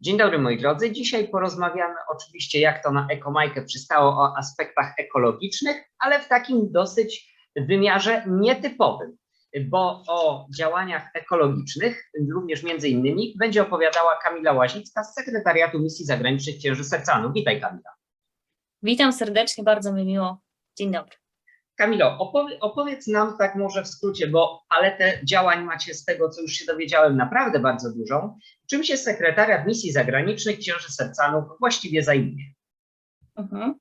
Dzień dobry moi drodzy. Dzisiaj porozmawiamy oczywiście jak to na Ekomajkę przystało o aspektach ekologicznych, ale w takim dosyć wymiarze nietypowym, bo o działaniach ekologicznych również między innymi będzie opowiadała Kamila Łazicka z Sekretariatu Misji Zagranicznych Księży Sercanu. Witaj Kamila. Witam serdecznie, bardzo mi miło. Dzień dobry. Kamilo, opowie, opowiedz nam tak może w skrócie, bo paletę działań macie z tego, co już się dowiedziałem, naprawdę bardzo dużą. Czym się sekretariat misji zagranicznych Księży Sercanów właściwie zajmuje? Mhm.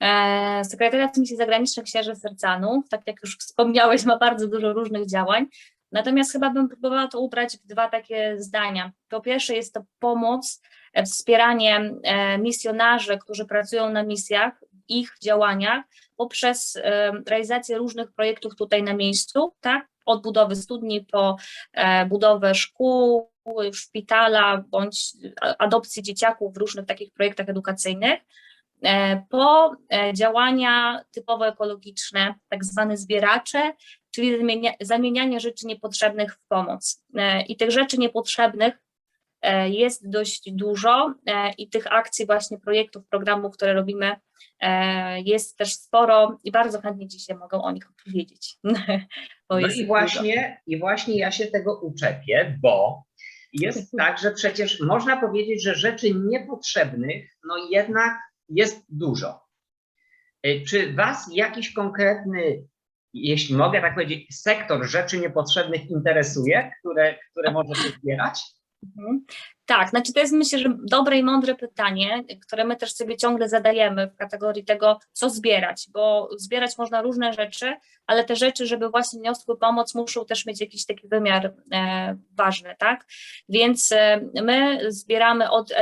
E, Sekretariat Misji Zagranicznych Księży Sercanów, tak jak już wspomniałeś, ma bardzo dużo różnych działań. Natomiast chyba bym próbowała to ubrać w dwa takie zdania. Po pierwsze jest to pomoc, e, wspieranie e, misjonarzy, którzy pracują na misjach, ich działaniach poprzez realizację różnych projektów tutaj na miejscu, tak? Od budowy studni po e, budowę szkół, szpitala bądź adopcji dzieciaków w różnych takich projektach edukacyjnych e, po e, działania typowo ekologiczne, tak zwane zbieracze, czyli zamienia, zamienianie rzeczy niepotrzebnych w pomoc. I tych rzeczy niepotrzebnych jest dość dużo e, i tych akcji, właśnie projektów, programów, które robimy, e, jest też sporo i bardzo chętnie dzisiaj mogę o nich opowiedzieć. No i właśnie, i właśnie ja się tego uczepię, bo jest tak, że przecież można powiedzieć, że rzeczy niepotrzebnych, no jednak jest dużo. Czy Was jakiś konkretny, jeśli mogę tak powiedzieć, sektor rzeczy niepotrzebnych interesuje, które, które możecie zbierać? Mhm. Tak, znaczy to jest myślę, że dobre i mądre pytanie, które my też sobie ciągle zadajemy w kategorii tego, co zbierać, bo zbierać można różne rzeczy, ale te rzeczy, żeby właśnie niosły pomoc, muszą też mieć jakiś taki wymiar e, ważny, tak? Więc e, my zbieramy od,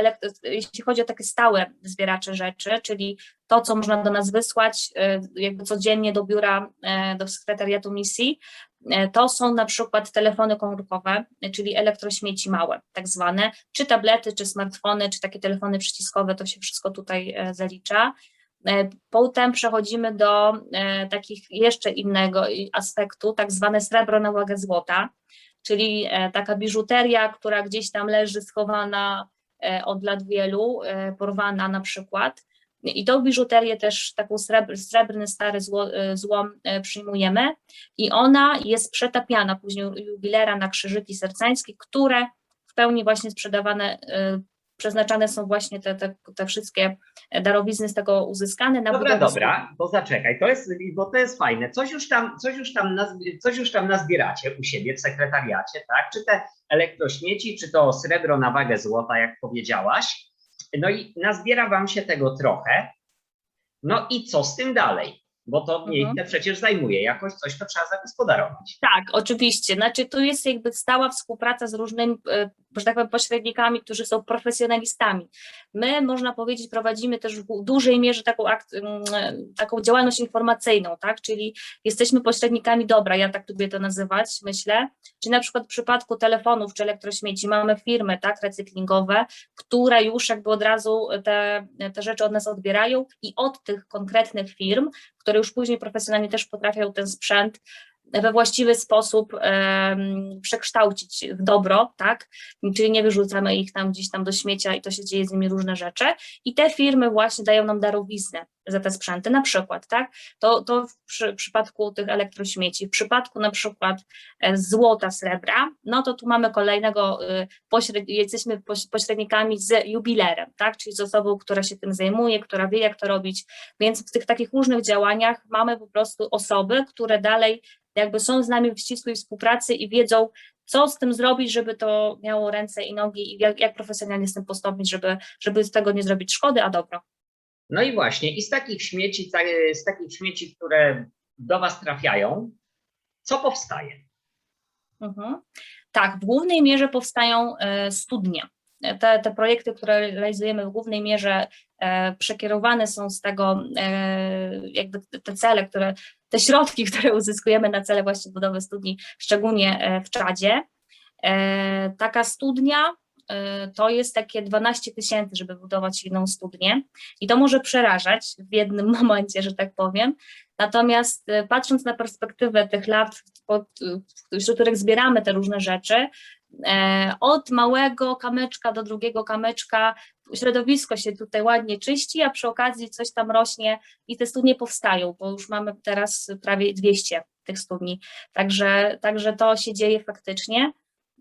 jeśli chodzi o takie stałe zbieracze rzeczy, czyli to, co można do nas wysłać e, jakby codziennie do biura, e, do sekretariatu misji, to są na przykład telefony komórkowe, czyli elektrośmieci małe, tak zwane, czy tablety, czy smartfony, czy takie telefony przyciskowe, to się wszystko tutaj e, zalicza. E, Potem przechodzimy do e, takich jeszcze innego aspektu, tak zwane srebro na złota, czyli e, taka biżuteria, która gdzieś tam leży schowana e, od lat wielu, e, porwana na przykład. I tą biżuterię też, taką srebr, srebrny, stary zło, e, złom e, przyjmujemy i ona jest przetapiana później u jubilera na krzyżyki sercańskie, które w pełni właśnie sprzedawane, y, przeznaczane są właśnie te, te, te wszystkie darowizny z tego uzyskane na Dobra, dobra, to zaczekaj, to jest, bo to jest fajne. Coś już tam, coś już tam, nazbi- coś już tam nazbieracie u siebie w sekretariacie, tak? Czy te elektrośmieci, czy to srebro na wagę złota, jak powiedziałaś. No i nazbiera wam się tego trochę. No i co z tym dalej? Bo to Mhm. miejsce przecież zajmuje jakoś coś, to trzeba zagospodarować. Tak, oczywiście. Znaczy, tu jest jakby stała współpraca z różnymi, e, że tak powiem, pośrednikami, którzy są profesjonalistami. My, można powiedzieć, prowadzimy też w dużej mierze taką, mm, taką działalność informacyjną, tak? Czyli jesteśmy pośrednikami dobra, ja tak lubię to nazywać, myślę. Czyli na przykład w przypadku telefonów czy elektrośmieci mamy firmy, tak, recyklingowe, które już jakby od razu te, te rzeczy od nas odbierają i od tych konkretnych firm, które już później profesjonalnie też potrafią ten sprzęt we właściwy sposób przekształcić w dobro, tak? Czyli nie wyrzucamy ich tam gdzieś tam do śmiecia i to się dzieje z nimi różne rzeczy. I te firmy właśnie dają nam darowiznę za te sprzęty, na przykład, tak? To, to w przy, przypadku tych elektrośmieci, w przypadku na przykład e, złota, srebra, no to tu mamy kolejnego, y, pośred, jesteśmy poś- pośrednikami z jubilerem, tak? Czyli z osobą, która się tym zajmuje, która wie, jak to robić, więc w tych takich różnych działaniach mamy po prostu osoby, które dalej jakby są z nami w ścisłej współpracy i wiedzą, co z tym zrobić, żeby to miało ręce i nogi i jak, jak profesjonalnie z tym postąpić, żeby, żeby z tego nie zrobić szkody, a dobro. No i właśnie, i z takich śmieci, z takich śmieci, które do was trafiają, co powstaje? Mhm. Tak, w głównej mierze powstają e, studnie. Te, te projekty, które realizujemy w głównej mierze e, przekierowane są z tego, e, jakby te cele, które, te środki, które uzyskujemy na cele właśnie budowy studni, szczególnie e, w Czadzie. E, Taka studnia e, to jest takie 12 tysięcy, żeby budować jedną studnię i to może przerażać w jednym momencie, że tak powiem. Natomiast patrząc na perspektywę tych lat, pod, wśród których zbieramy te różne rzeczy, Od małego kamyczka do drugiego kamyczka środowisko się tutaj ładnie czyści, a przy okazji coś tam rośnie i te studnie powstają, bo już mamy teraz prawie 200 tych studni, także, także to się dzieje faktycznie.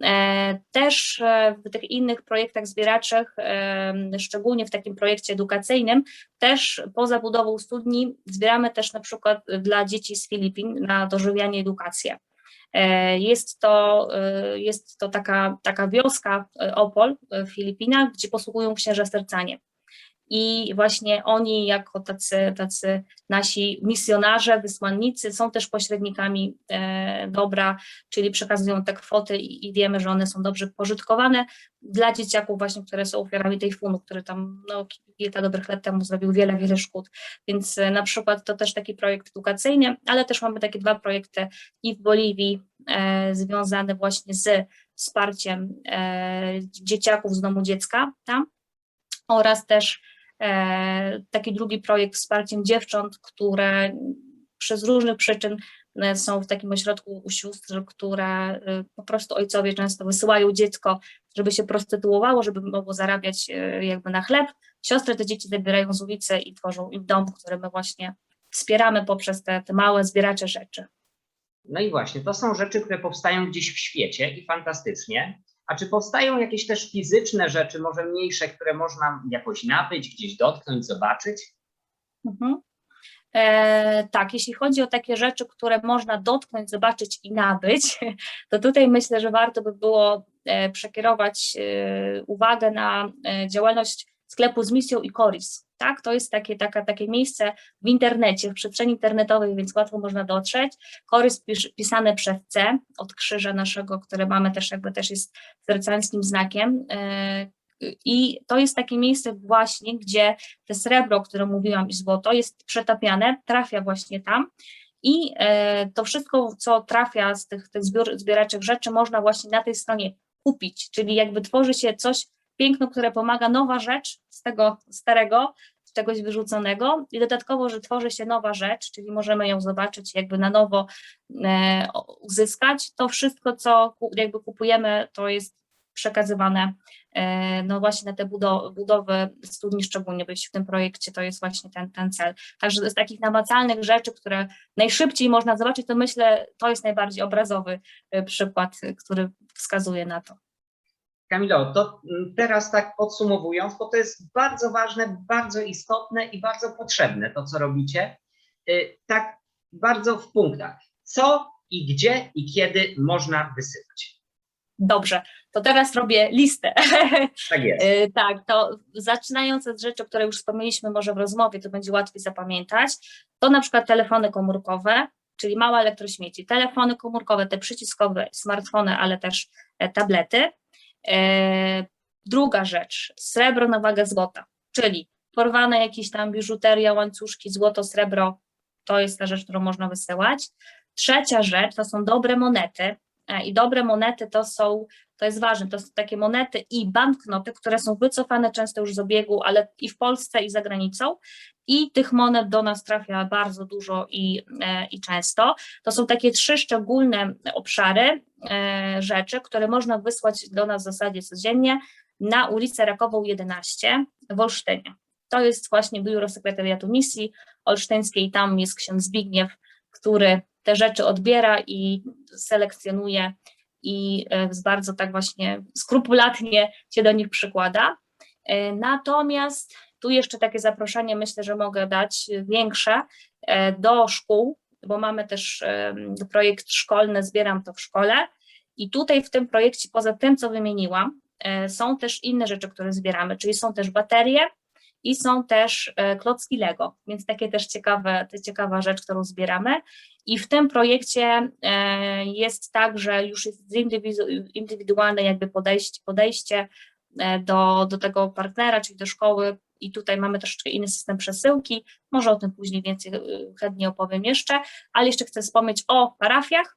E, Też e, w tych innych projektach zbieraczych, e, szczególnie w takim projekcie edukacyjnym, też poza budową studni zbieramy też na przykład dla dzieci z Filipin na dożywianie edukację. E, Jest to, e, jest to taka, taka wioska e, Opol w Filipinach, gdzie posługują księża sercanie. I właśnie oni, jako tacy, tacy nasi misjonarze, wysłannicy, są też pośrednikami e, dobra, czyli przekazują te kwoty i, i wiemy, że one są dobrze pożytkowane dla dzieciaków właśnie, które są ofiarami tej funu, który tam no, kilka dobrych lat temu zrobił wiele, wiele szkód. Więc e, na przykład to też taki projekt edukacyjny, ale też mamy takie dwa projekty i w Boliwii e, związane właśnie z wsparciem e, dzieciaków z domu dziecka tam oraz też taki drugi projekt wsparciem dziewcząt, które przez różnych przyczyn e, są w takim ośrodku u sióstr, które e, po prostu ojcowie często wysyłają dziecko, żeby się prostytuowało, żeby mogło zarabiać e, jakby na chleb. Siostry te dzieci zabierają z ulicy i tworzą im dom, który my właśnie wspieramy poprzez te, te małe zbieracze rzeczy. No i właśnie, to są rzeczy, które powstają gdzieś w świecie i fantastycznie. A czy powstają jakieś też fizyczne rzeczy, może mniejsze, które można jakoś nabyć, gdzieś dotknąć, zobaczyć? Mhm. E, tak, jeśli chodzi o takie rzeczy, które można dotknąć, zobaczyć i nabyć, to tutaj myślę, że warto by było e, przekierować e, uwagę na e, działalność sklepu z misją i Coris. Tak, to jest takie, taka, takie miejsce w internecie, w przestrzeni internetowej, więc łatwo można dotrzeć. Coris pisz, pisane przez C od krzyża naszego, które mamy też jakby też jest sercańskim znakiem. e, I to jest takie miejsce właśnie, gdzie te srebro, o którym mówiłam, i złoto jest przetapiane, trafia właśnie tam i e, to wszystko, co trafia z tych, tych zbieraczych rzeczy, można właśnie na tej stronie kupić, czyli jakby tworzy się coś piękno, które pomaga, nowa rzecz z tego starego, z czegoś wyrzuconego i dodatkowo, że tworzy się nowa rzecz, czyli możemy ją zobaczyć, jakby na nowo e, uzyskać. To wszystko, co jakby kupujemy, to jest przekazywane e, no właśnie na te budo- budowy studni szczególnie, jeśli w tym projekcie to jest właśnie ten, ten cel. Także z takich namacalnych rzeczy, które najszybciej można zobaczyć, to myślę, to jest najbardziej obrazowy e, przykład, który wskazuje na to. Kamilo, to mm, teraz tak podsumowując, bo to jest bardzo ważne, bardzo istotne i bardzo potrzebne to, co robicie, y, tak bardzo w punktach. Co i gdzie i kiedy można wysyłać? Dobrze, to teraz robię listę. Tak jest. E, Tak, to zaczynając od rzeczy, które już wspomnieliśmy może w rozmowie, to będzie łatwiej zapamiętać, to na przykład telefony komórkowe, czyli małe elektrośmieci, telefony komórkowe, te przyciskowe, smartfony, ale też e, tablety. E, Druga rzecz, srebro na wagę złota, czyli porwane jakieś tam biżuteria, łańcuszki, złoto, srebro, to jest ta rzecz, którą można wysyłać. Trzecia rzecz to są dobre monety i dobre monety to są to jest ważne, to są takie monety i banknoty, które są wycofane często już z obiegu, ale i w Polsce, i za granicą. I tych monet do nas trafia bardzo dużo i, e, i często. To są takie trzy szczególne obszary e, rzeczy, które można wysłać do nas w zasadzie codziennie na ulicę Rakową 11 w Olsztynie. To jest właśnie biuro sekretariatu misji olsztyńskiej, tam jest ksiądz Zbigniew, który te rzeczy odbiera i selekcjonuje i e, bardzo tak właśnie skrupulatnie się do nich przykłada. E, Natomiast tu jeszcze takie zaproszenie myślę, że mogę dać większe e, do szkół, bo mamy też projekt szkolny, zbieram to w szkole i tutaj w tym projekcie poza tym, co wymieniłam, są też inne rzeczy, które zbieramy, czyli są też baterie i są też e, klocki Lego, więc takie też ciekawe, to ciekawa rzecz, którą zbieramy. I w tym projekcie e, jest tak, że już jest indywidualne jakby podejście, podejście do, do tego partnera, czyli do szkoły. I tutaj mamy troszeczkę inny system przesyłki, może o tym później więcej e, chętnie opowiem jeszcze, ale jeszcze chcę wspomnieć o parafiach,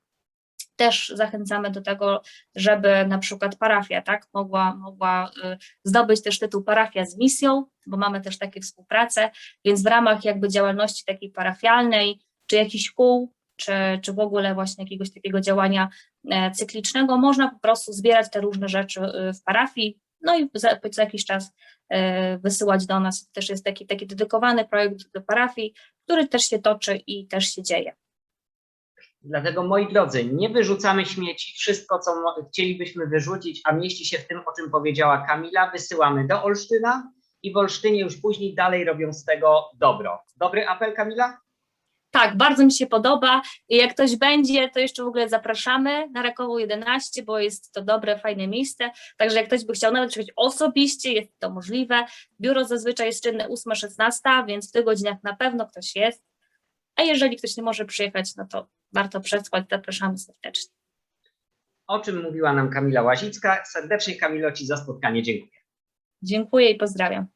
też zachęcamy do tego, żeby na przykład parafia tak, mogła, mogła y, zdobyć też tytuł parafia z misją, bo mamy też takie współpracę, więc w ramach jakby działalności takiej parafialnej, czy jakichś kół, czy, czy w ogóle właśnie jakiegoś takiego działania e, cyklicznego, można po prostu zbierać te różne rzeczy e, w parafii, no i za, co jakiś czas e, wysyłać do nas. To też jest taki, taki dedykowany projekt do parafii, który też się toczy i też się dzieje. Dlatego, moi drodzy, nie wyrzucamy śmieci. Wszystko, co chcielibyśmy wyrzucić, a mieści się w tym, o czym powiedziała Kamila, wysyłamy do Olsztyna i w Olsztynie już później dalej robią z tego dobro. Dobry apel, Kamila? Tak, bardzo mi się podoba. Jak ktoś będzie, to jeszcze w ogóle zapraszamy na Rakową 11, bo jest to dobre, fajne miejsce. Także jak ktoś by chciał nawet przyjechać osobiście, jest to możliwe. Biuro zazwyczaj jest czynne 8-16, więc w tych godzinach na pewno ktoś jest. A jeżeli ktoś nie może przyjechać, no to warto przesłać. Zapraszamy serdecznie. O czym mówiła nam Kamila Łazicka. Serdecznie, Kamilo, Ci za spotkanie dziękuję. Dziękuję i pozdrawiam.